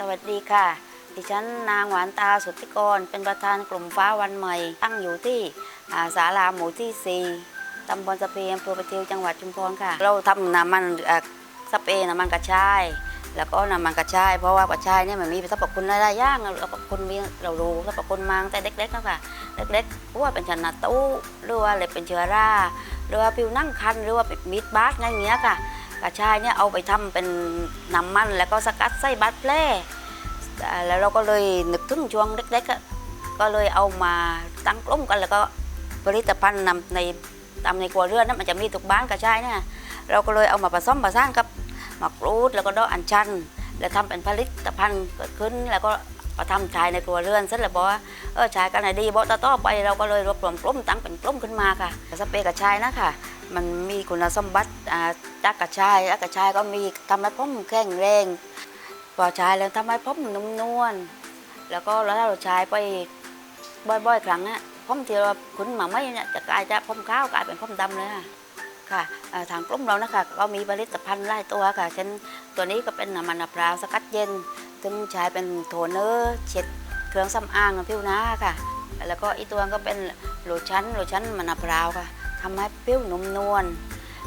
สวัสดีค่ะ ดิฉันนางหวานตาสุทธิกร เป็นประธานกลุ่มฟ้าวันใหม่ ตั้งอยู่ที่าศาลาหมู่ที่ 4ตำบลสะเพอำเภอประทิวจังหวัดชุมพรค่ะ เราทำน้ำมันสเปรย์น้ำมันกระชาย แล้วก็น้ำมันกระชาย เพราะว่ากระชายเนี่ยมันมีสรรพคุณหลายๆอย่างสรรพคุณมีเรารู้สรรพคุณมังแต่เล็กๆแล้วค่ะเล็กๆเพราะว่าเป็นชนะตู้หรือว่าอะไรเป็นเชื้อราหรือว่าผิวนั่งคันหรือว่าเป็นมิดบาสอะไรอย่างเงี้ยค่ะ กระชายเนี่ยเอาไปทำเป็นน้ำมันแล้วก็สกัดไส้บัตแพร่อ่าแล้วเราก็เลยนึกถึงช่วงเล็กๆ ก็เลยเอามาตั้งกลุ่มกันแล้วก็ผลิตภัณฑ์นำในตามในครัวเรือนนั้นมันจะมีทุกบ้านกระชายเนี่ยเราก็เลยเอามาผสมผสานกับมะกรูดแล้วก็ดอกอัญชัน แล้วทำเป็นผลิตภัณฑ์เกิดขึ้นแล้วก็มาทำใช้ในครัวเรือนเสร็จแล้วบอกว่าเออใช้กันไหนดีบอกต่อไปเราก็เลยรวบรวมกลุ่มตั้งเป็นกลุ่มขึ้นมาค่ะสเปรย์กระชายนะค่ะ มันมีคุณสมบัติจากกระชายแล้วกระชายก็มีทำให้ผมแข็งแรงพอใช้แล้วทำให้ผมนุ่มนวลแล้วก็แล้วเราใช้ไปบ่อยๆ ครั้งเนี่ยผมที่เราคุณมาไม่เนี่ยจะกลายจากผมขาวกลายเป็นผมดำเลยค่ะค่ะทางกลุ่มเรานะคะก็มีผลิตภัณฑ์หลายตัวค่ะเช่นตัวนี้ก็เป็นน้ำมันมะพร้าวสกัดเย็น ซึ่งใช้เป็นโทนเนอร์เช็ดเครื่องสำอางผิวหน้าค่ะ แล้วก็อีกตัวก็เป็นโลชั่นโลชั่นมันมะพร้าวค่ะ ทำให้ผิวนุ่มนวล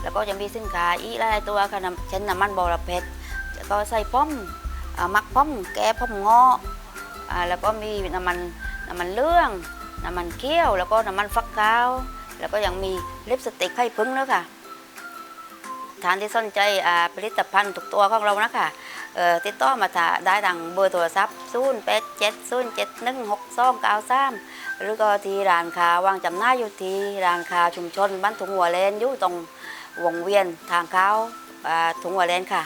แล้วก็จะมีสินค้าอีกหลายตัวค่ะน้ำเช่นน้ำมันบอระเพ็ดแล้วก็ใส่ป้อมมักป้อมแก้ป้อมงอแล้วก็มีน้ำมันน้ำมันเลื่องน้ำมันเคี่ยว แล้วก็น้ำมันฟักขาวแล้วก็ยังมีลิปสติกไข่พึ่งด้วยค่ะทานที่สนใจผลิตภัณฑ์ทุกตัวของเรานะคะเอ่อ ติดต่อมาได้ทางเบอร์โทรศัพท์ 0 8 7 0 7 1 6 2 9 3 หรือก็ที่ร้านค้าวางจำหน้าอยู่ที่ร้านค้าชุมชนบ้านถุงหัวเลนอยู่ตรงวงเวียนทางเข้าอ่าถุงหัวเลนค่ะ